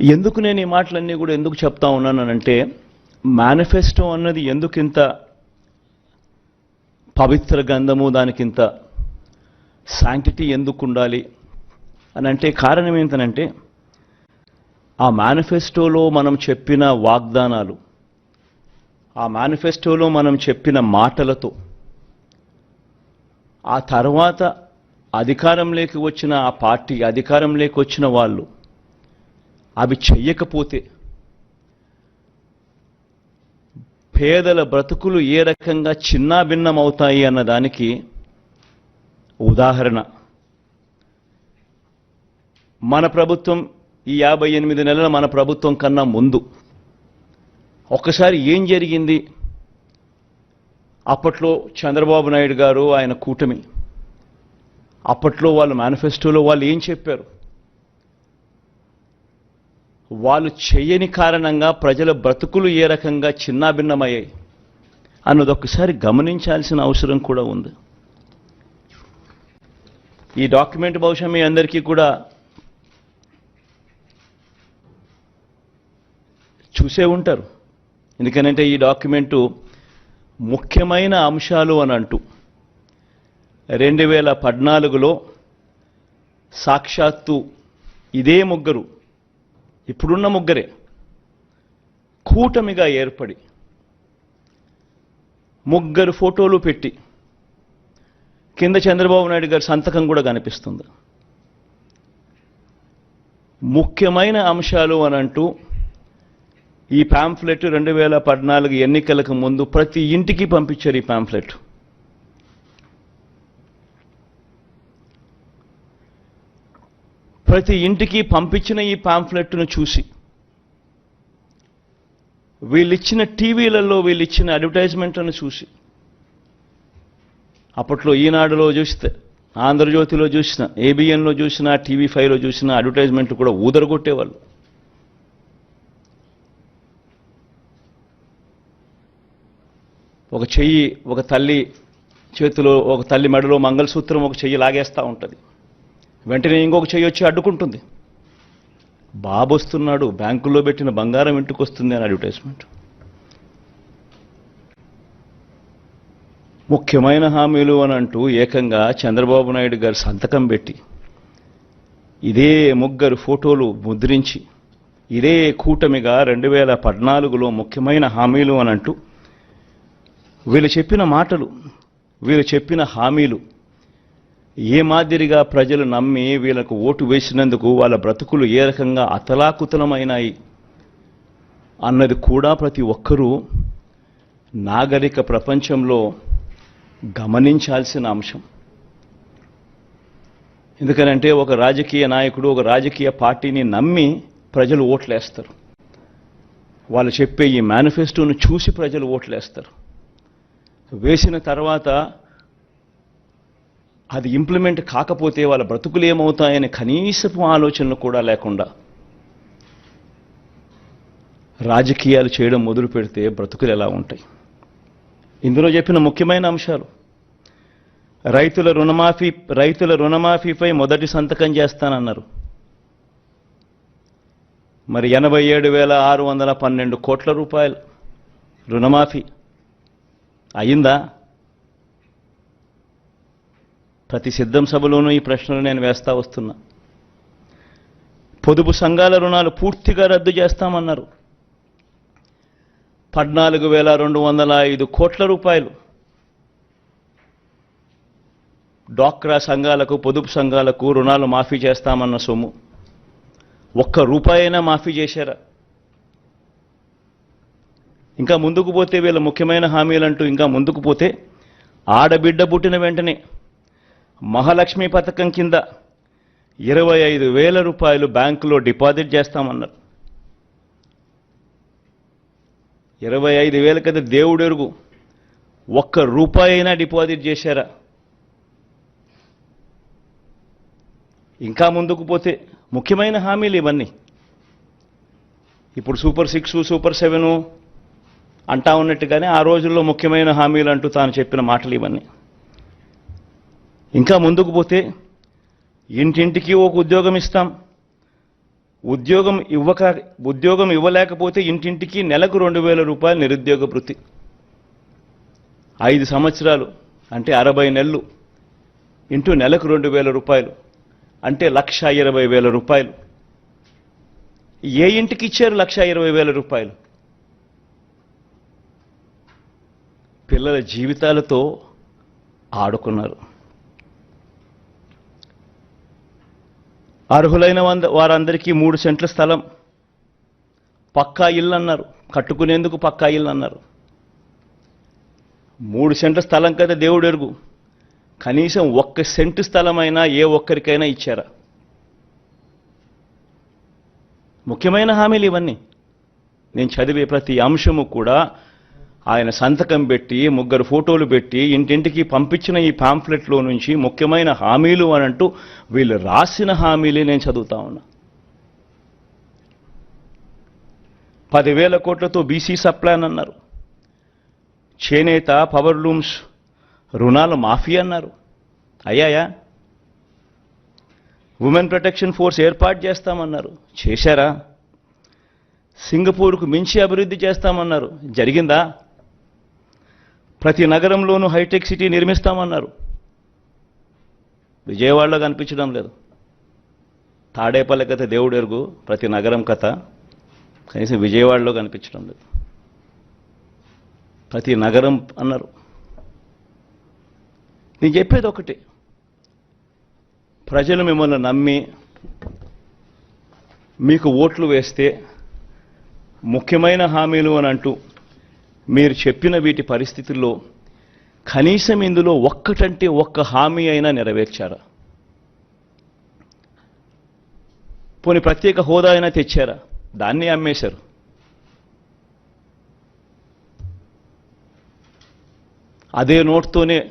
ఎందుకు నేను ఈ మాటలన్నీ కూడా ఎందుకు చెప్తా ఉన్నానంటే మేనిఫెస్టో అన్నది ఎందుకు ఇంత పవిత్ర గంధము దానికింత శాంక్టిటీ ఎందుకు ఉండాలి అని అంటే కారణం ఏంటనంటే ఆ మేనిఫెస్టోలో మనం చెప్పిన వాగ్దానాలు ఆ మేనిఫెస్టోలో మనం చెప్పిన మాటలతో ఆ తర్వాత అధికారంలోకి వచ్చిన ఆ పార్టీ అధికారంలోకి వచ్చిన వాళ్ళు అవి చెయ్యకపోతే పేదల బ్రతుకులు ఏ రకంగా చిన్నాభిన్నమవుతాయి అన్న అన్నదానికి ఉదాహరణ. మన ప్రభుత్వం ఈ యాభై ఎనిమిది నెలల మన ప్రభుత్వం కన్నా ముందు ఒక్కసారి ఏం జరిగింది? అప్పట్లో చంద్రబాబు నాయుడు గారు ఆయన కూటమి. అప్పట్లో వాళ్ళు మేనిఫెస్టోలో వాళ్ళు ఏం చెప్పారు? వాళ్ళు చేయని కారణంగా ప్రజల బ్రతుకులు ఏ రకంగా చిన్నాభిన్నమయ్యాయి అన్నది ఒకసారి గమనించాల్సిన అవసరం కూడా ఉంది. ఈ డాక్యుమెంట్ బహుశా మీ అందరికీ కూడా చూసే ఉంటారు. ఎందుకనంటే ఈ డాక్యుమెంటు ముఖ్యమైన అంశాలు అని అంటూ రెండు వేల పద్నాలుగులో సాక్షాత్తు ఇదే ముగ్గురు ఇప్పుడున్న ముగ్గురే. కూటమిగా ఏర్పడి ముగ్గురు ఫోటోలు పెట్టి కింద చంద్రబాబు నాయుడు గారి సంతకం కూడా కనిపిస్తుంది. ముఖ్యమైన అంశాలు అని అంటూ ఈ పాంఫ్లెట్ రెండు వేల పద్నాలుగు ఎన్నికలకు ముందు ప్రతి ఇంటికి పంపించారు ఈ పాంఫ్లెట్. ప్రతి ఇంటికి పంపించిన ఈ పాంఫ్లెట్ను చూసి. వీళ్ళిచ్చిన టీవీలలో వీళ్ళిచ్చిన అడ్వర్టైజ్మెంట్లను చూసి. అప్పట్లో ఈనాడులో చూస్తే ఆంధ్రజ్యోతిలో చూసిన ఏబిఎన్లో చూసిన టీవీ ఫైవ్లో చూసిన అడ్వర్టైజ్మెంట్లు కూడా ఊదరగొట్టేవాళ్ళు. ఒక చెయ్యి ఒక తల్లి చేతిలో ఒక తల్లి మెడలో మంగళసూత్రం ఒక చెయ్యి లాగేస్తూ ఉంటుంది. వెంటనే ఇంకొక చెయ్యి వచ్చి అడ్డుకుంటుంది. బాబు వస్తున్నాడు బ్యాంకులో పెట్టిన బంగారం ఇంటికి వస్తుంది అని అడ్వర్టైజ్మెంట్. ముఖ్యమైన హామీలు అని అంటూ ఏకంగా చంద్రబాబు నాయుడు గారు సంతకం పెట్టి ఇదే ముగ్గురు ఫోటోలు ముద్రించి ఇదే కూటమిగా రెండు వేల పద్నాలుగులో ముఖ్యమైన హామీలు అని అంటూ వీళ్ళు చెప్పిన మాటలు వీళ్ళు చెప్పిన హామీలు ఏ మాదిరిగా ప్రజలు నమ్మి వీళ్ళకు ఓటు వేసినందుకు వాళ్ళ బ్రతుకులు ఏ రకంగా అతలాకుతలమైనాయి అన్నది కూడా ప్రతి ఒక్కరూ నాగరిక ప్రపంచంలో గమనించాల్సిన అంశం. ఎందుకనంటే ఒక రాజకీయ నాయకుడు ఒక రాజకీయ పార్టీని నమ్మి ప్రజలు ఓట్లేస్తారు. వాళ్ళు చెప్పే ఈ మేనిఫెస్టోను చూసి ప్రజలు ఓట్లేస్తారు. వేసిన తర్వాత అది ఇంప్లిమెంట్ కాకపోతే వాళ్ళ బ్రతుకులు ఏమవుతాయని కనీసపు ఆలోచనలు కూడా లేకుండా రాజకీయాలు చేయడం మొదలు పెడితే బ్రతుకులు ఎలా ఉంటాయి? ఇందులో చెప్పిన ముఖ్యమైన అంశాలు. రైతుల రుణమాఫీ రైతుల రుణమాఫీపై మొదటి సంతకం చేస్తానన్నారు. మరి ఎనభై ఏడు వేల ఆరు వందల పన్నెండు కోట్ల రూపాయలు రుణమాఫీ. అయిందా? ప్రతి సిద్ధం సభలోనూ ఈ ప్రశ్నలు నేను వేస్తా వస్తున్నా. పొదుపు సంఘాల రుణాలు పూర్తిగా రద్దు చేస్తామన్నారు. పద్నాలుగు వేల రెండు వందల ఐదు కోట్ల రూపాయలు. డాక్రా సంఘాలకు పొదుపు సంఘాలకు రుణాలు మాఫీ చేస్తామన్న సొమ్ము. ఒక్క రూపాయైనా మాఫీ చేశారా? ఇంకా ముందుకు పోతే వీళ్ళ ముఖ్యమైన హామీలంటూ ఇంకా ముందుకు పోతే ఆడబిడ్డ పుట్టిన వెంటనే మహాలక్ష్మి పథకం కింద ఇరవై ఐదు వేల రూపాయలు బ్యాంకులో డిపాజిట్ చేస్తామన్నారు. ఇరవై ఐదు వేల కదా దేవుడెరుగు. ఒక్క రూపాయి అయినా డిపాజిట్ చేశారా? ఇంకా ముందుకు పోతే ముఖ్యమైన హామీలు ఇవన్నీ. ఇప్పుడు సూపర్ సిక్స్ సూపర్ సెవెను అంటా ఉన్నట్టుగానే ఆ రోజుల్లో ముఖ్యమైన హామీలు అంటూ తాను చెప్పిన మాటలు ఇవన్నీ. ఇంకా ముందుకు పోతే ఇంటింటికి ఒక ఉద్యోగం ఇస్తాం. ఉద్యోగం ఇవ్వక ఉద్యోగం ఇవ్వలేకపోతే ఇంటింటికి నెలకు రెండు వేల రూపాయలు నిరుద్యోగ వృత్తి. ఐదు సంవత్సరాలు అంటే అరవై నెలలు ఇంటూ నెలకు రెండు వేల రూపాయలు అంటే లక్ష ఇరవై వేల రూపాయలు. ఏ ఇంటికి ఇచ్చారు లక్ష ఇరవై వేల రూపాయలు? పిల్లల జీవితాలతో ఆడుకున్నారు. అర్హులైన వంద వారందరికీ మూడు సెంట్ల స్థలం. పక్కా ఇల్లు అన్నారు కట్టుకునేందుకు పక్కా ఇల్లు అన్నారు మూడు సెంట్ల స్థలం కదా దేవుడు ఎరుగు. కనీసం ఒక్క సెంటు స్థలమైనా ఏ ఒక్కరికైనా ఇచ్చారా? ముఖ్యమైన హామీలు ఇవన్నీ. నేను చదివే ప్రతి అంశము కూడా ఆయన సంతకం పెట్టి ముగ్గురు ఫోటోలు పెట్టి ఇంటింటికి పంపించిన ఈ పాంఫ్లెట్లో నుంచి ముఖ్యమైన హామీలు అని అంటూ వీళ్ళు రాసిన హామీలే నేను చదువుతా ఉన్నా. పదివేల కోట్లతో బీసీ సప్లాన్ అన్నారు. చేనేత పవర్ లూమ్స్ రుణాలు మాఫీ అన్నారు. అయ్యాయా? ఉమెన్ ప్రొటెక్షన్ ఫోర్స్ ఏర్పాటు చేస్తామన్నారు. చేశారా? సింగపూర్కు మించి అభివృద్ధి చేస్తామన్నారు. జరిగిందా? ప్రతి నగరంలోనూ హైటెక్ సిటీ నిర్మిస్తామన్నారు. విజయవాడలో కనిపించడం లేదు. తాడేపల్లి కథ దేవుడు ఎరుగు ప్రతి నగరం కథ. కనీసం విజయవాడలో కనిపించడం లేదు. ప్రతి నగరం అన్నారు. నేను చెప్పేది ఒకటి. ప్రజలు మిమ్మల్ని నమ్మి మీకు ఓట్లు వేస్తే ముఖ్యమైన హామీలు అని అంటూ మీరు చెప్పిన వీటి పరిస్థితుల్లో కనీసం ఇందులో ఒక్కటంటే ఒక్క హామీ అయినా నెరవేర్చారా? పోనీ ప్రత్యేక హోదా అయినా తెచ్చారా? దాన్ని అమ్మేశారు. అదే నోట్తోనే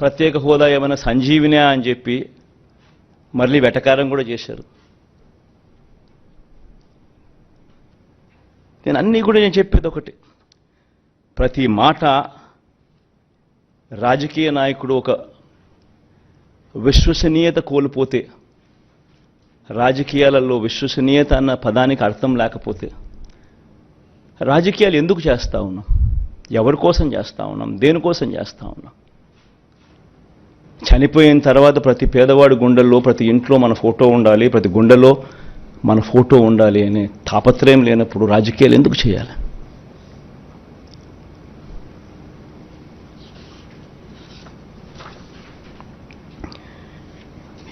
ప్రత్యేక హోదా ఏమైనా సంజీవినా అని చెప్పి మళ్ళీ వెటకారం కూడా చేశారు. నేను అన్నీ కూడా నేను చెప్పేది ఒకటి. ప్రతి మాట రాజకీయ నాయకుడు ఒక విశ్వసనీయత కోల్పోతే రాజకీయాలలో విశ్వసనీయత అన్న పదానికి అర్థం లేకపోతే రాజకీయాలు ఎందుకు చేస్తా ఉన్నాం? ఎవరి కోసం చేస్తా ఉన్నాం? దేనికోసం చేస్తూ ఉన్నాం? చనిపోయిన తర్వాత ప్రతి పేదవాడి గుండెల్లో ప్రతి ఇంట్లో మన ఫోటో ఉండాలి ప్రతి గుండెలో మన ఫోటో ఉండాలి అనే తాపత్రయం లేనప్పుడు రాజకీయాలు ఎందుకు చేయాలి?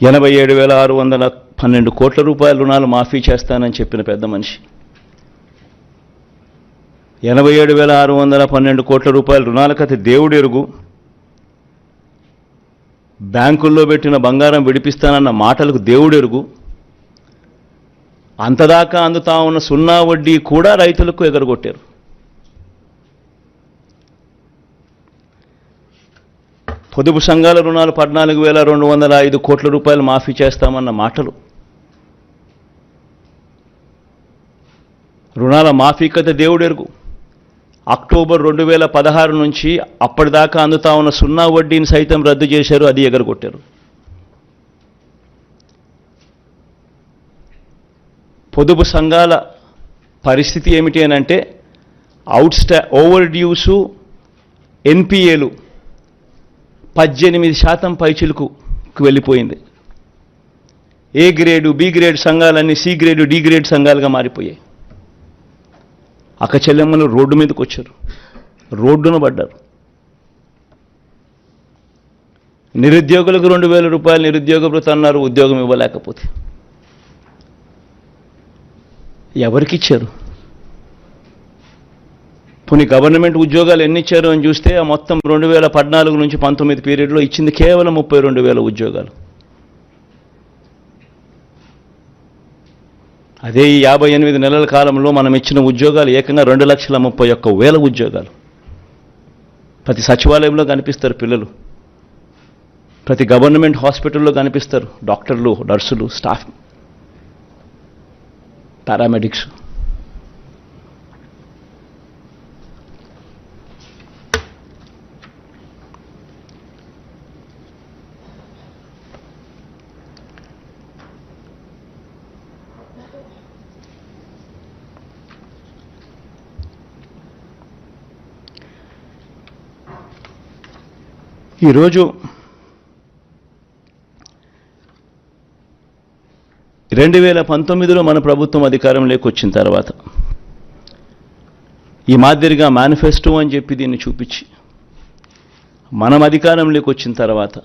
ఎనభై ఏడు వేల ఆరు వందల పన్నెండు కోట్ల రూపాయల రుణాలు మాఫీ చేస్తానని చెప్పిన పెద్ద మనిషి. ఎనభై ఏడు వేల ఆరు వందల పన్నెండు కోట్ల రూపాయల రుణాల కథ దేవుడు ఎరుగు బ్యాంకుల్లో పెట్టిన బంగారం విడిపిస్తానన్న మాటలకు దేవుడు ఎరుగు అంతదాకా అందుతా ఉన్న సున్నా వడ్డీ కూడా రైతులకు ఎగరగొట్టారు. పొదుపు సంఘాల రుణాలు పద్నాలుగు వేల రెండు వందల ఐదు కోట్ల రూపాయలు మాఫీ చేస్తామన్న మాటలు. రుణాల మాఫీ కథ దేవుడెరుగు. అక్టోబర్ రెండు వేల పదహారు నుంచి అప్పటిదాకా అందుతా ఉన్న సున్నా వడ్డీని సైతం రద్దు చేశారు అది ఎగరగొట్టారు. పొదుపు సంఘాల పరిస్థితి ఏమిటి అని అంటే అవుట్ స్టా ఓవర్ డ్యూసు ఎన్పిఏలు పద్దెనిమిది శాతం పైచిలుకు వెళ్ళిపోయింది. ఏ గ్రేడు బి గ్రేడ్ సంఘాలన్నీ సి గ్రేడు డి గ్రేడ్ సంఘాలుగా మారిపోయాయి. అక్క చెల్లెమ్మలు రోడ్డు మీదకి వచ్చారు. రోడ్డున పడ్డారు. నిరుద్యోగులకు రెండు వేల రూపాయలు నిరుద్యోగ ఉద్యోగం ఇవ్వలేకపోతే. ఎవరికి ఇచ్చారు? పోనీ గవర్నమెంట్ ఉద్యోగాలు ఎన్ని ఇచ్చారు అని చూస్తే ఆ మొత్తం రెండు వేల పద్నాలుగు నుంచి పంతొమ్మిది పీరియడ్లో ఇచ్చింది కేవలం ముప్పై రెండు వేల ఉద్యోగాలు. అదే ఈ యాభై ఎనిమిది నెలల కాలంలో మనం ఇచ్చిన ఉద్యోగాలు ఏకంగా రెండు లక్షల ముప్పై ఒక్క వేల ఉద్యోగాలు. ప్రతి సచివాలయంలో కనిపిస్తారు పిల్లలు. ప్రతి గవర్నమెంట్ హాస్పిటల్లో కనిపిస్తారు డాక్టర్లు నర్సులు స్టాఫ్ పారామెడిక్స్. ఈరోజు రెండు వేల పంతొమ్మిదిలో మన ప్రభుత్వం అధికారంలోకి వచ్చిన తర్వాత ఈ మాదిరిగా మేనిఫెస్టో అని చెప్పి దీన్ని చూపించి మనం అధికారంలోకి వచ్చిన తర్వాత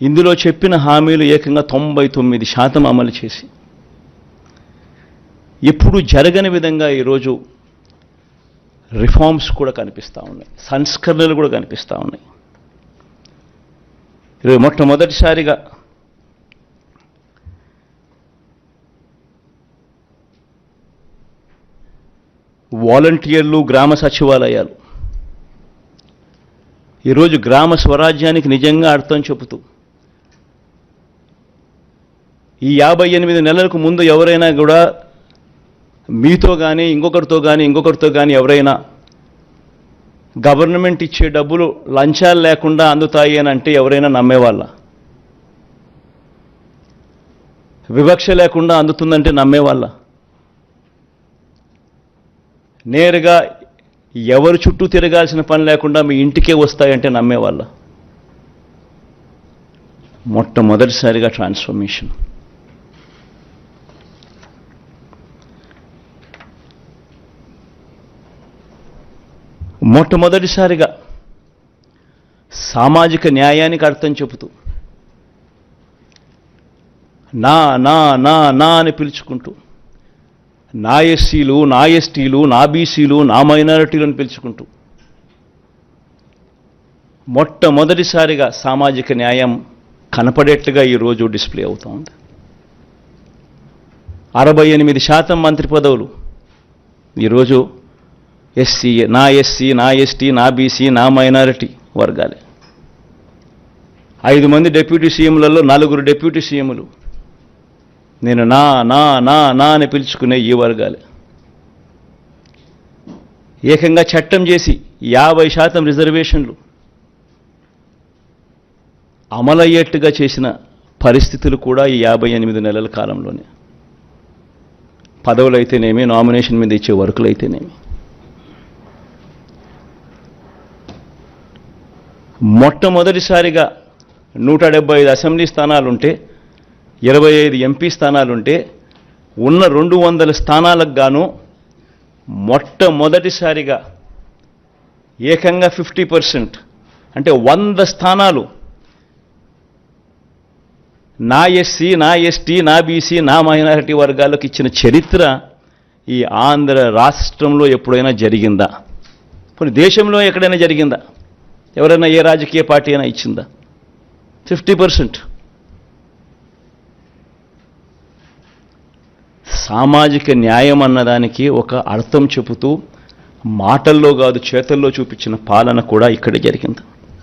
ఇందులో చెప్పిన హామీలు ఏకంగా తొంభై తొమ్మిది శాతం అమలు చేసి ఎప్పుడు జరగని విధంగా ఈరోజు రిఫార్మ్స్ కూడా కనిపిస్తూ ఉన్నాయి. సంస్కరణలు కూడా కనిపిస్తూ ఉన్నాయి. ఇరవై మొట్టమొదటిసారిగా వాలంటీర్లు గ్రామ సచివాలయాలు. ఈరోజు గ్రామ స్వరాజ్యానికి నిజంగా అర్థం చెబుతూ ఈ యాభై ఎనిమిది నెలలకు ముందు ఎవరైనా కూడా మీతో కానీ ఇంకొకరితో కానీ ఇంకొకరితో కానీ ఎవరైనా గవర్నమెంట్ ఇచ్చే డబ్బులు లంచాలు లేకుండా అందుతాయి అని అంటే ఎవరైనా నమ్మేవాళ్ళ? వివక్ష లేకుండా అందుతుందంటే నమ్మేవాళ్ళ? నేరుగా ఎవరు చుట్టూ తిరగాల్సిన పని లేకుండా మీ ఇంటికే వస్తాయంటే నమ్మేవాళ్ళ? మొట్టమొదటిసారిగా ట్రాన్స్ఫర్మేషన్. మొట్టమొదటిసారిగా సామాజిక న్యాయానికి అర్థం చెబుతూ నా నా నా నా అని పిలుచుకుంటూ నా ఎస్సీలు నా ఎస్టీలు నా బీసీలు నా మైనారిటీలు అని పిలుచుకుంటూ మొట్టమొదటిసారిగా సామాజిక న్యాయం కనపడేట్లుగా ఈరోజు డిస్ప్లే అవుతోంది అరవై ఎనిమిది శాతం మంత్రి పదవులు ఈరోజు ఎస్సీ నా ఎస్సీ నా ఎస్టీ నా బీసీ నా మైనారిటీ వర్గాలే. ఐదు మంది డిప్యూటీ సీఎంలలో నలుగురు డిప్యూటీ సీఎంలు. నేను నా నా నా నా అని పిలుచుకునే ఈ వర్గాలే. ఏకంగా చట్టం చేసి యాభై శాతం రిజర్వేషన్లు అమలయ్యేట్టుగా చేసిన పరిస్థితులు కూడా ఈ యాభై ఎనిమిది నెలల కాలంలోనే. పదవులు అయితేనేమి నామినేషన్ మీద ఇచ్చే వర్కులు అయితేనేమి మొట్టమొదటిసారిగా నూట డెబ్బై ఐదు అసెంబ్లీ స్థానాలుంటే ఇరవై ఐదు ఎంపీ స్థానాలుంటే ఉన్న రెండు వందల స్థానాలకు గాను మొట్టమొదటిసారిగా ఏకంగా ఫిఫ్టీ పర్సెంట్ అంటే వంద స్థానాలు నా ఎస్సీ నా ఎస్టీ నా బీసీ నా మైనారిటీ వర్గాలకు ఇచ్చిన చరిత్ర ఈ ఆంధ్ర రాష్ట్రంలో ఎప్పుడైనా జరిగిందా? కొన్ని దేశంలో ఎక్కడైనా జరిగిందా? ఎవరైనా ఏ రాజకీయ పార్టీ అయినా ఇచ్చిందా? Fifty percent. సామాజిక న్యాయం అన్నదానికి ఒక అర్థం చెబుతూ మాటల్లో కాదు చేతల్లో చూపించిన పాలన కూడా ఇక్కడ జరిగింది.